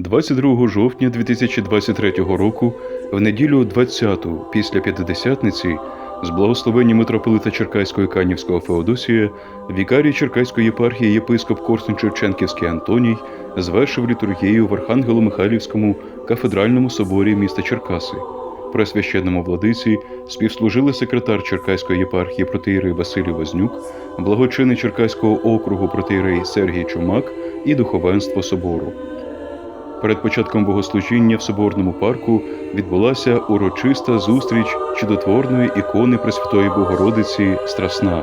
22 жовтня 2023 року, в неділю 20-ту після П'ятидесятниці, з благословення митрополита Черкаського і Канівського Феодосія, вікарій Черкаської єпархії єпископ Корсун Шевченківський Антоній звершив літургію в Архангело-Михайлівському кафедральному соборі міста Черкаси. При священному владиці співслужили секретар Черкаської єпархії протиєрей Василій Вознюк, благочинний Черкаського округу протиєрей Сергій Чумак і духовенство собору. Перед початком богослужіння в соборному парку відбулася урочиста зустріч чудотворної ікони Пресвятої Богородиці Страсна.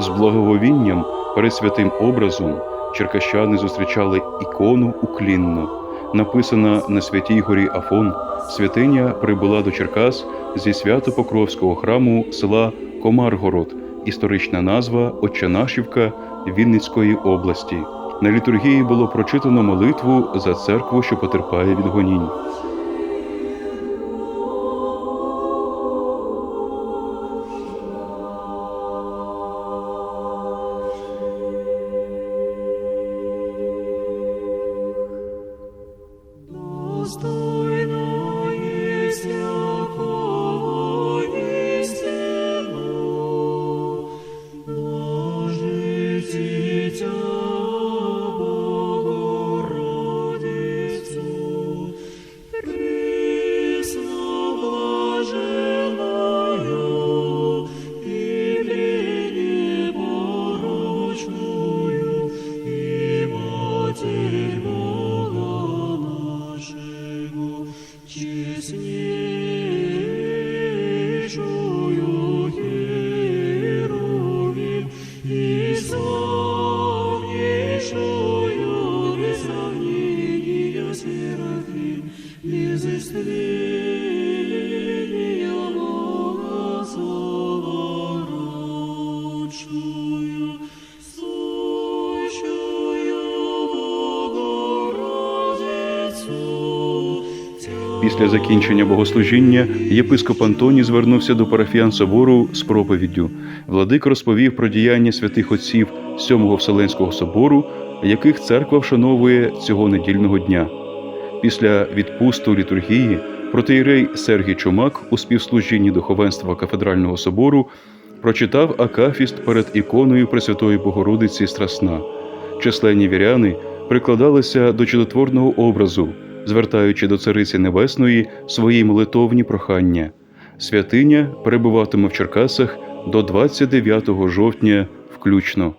З благововінням перед святим образом черкащани зустрічали ікону уклінно. Написана на святій горі Афон, святиня прибула до Черкас зі свято-покровського храму села Комаргород, історична назва Отчанашівка Вінницької області. На літургії було прочитано молитву за церкву, що потерпає від гонінь. Достойно Після закінчення богослужіння єпископ Антоній звернувся до парафіян собору з проповіддю. Владик розповів про діяння святих отців Сьомого Вселенського собору, яких церква вшановує цього недільного дня. Після відпусту літургії протиєрей Сергій Чумак у співслужінні духовенства кафедрального собору прочитав акафіст перед іконою Пресвятої Богородиці Страсна. Численні віряни прикладалися до чудотворного образу, звертаючи до Цариці Небесної свої молитовні прохання. Святиня перебуватиме в Черкасах до 29 жовтня включно.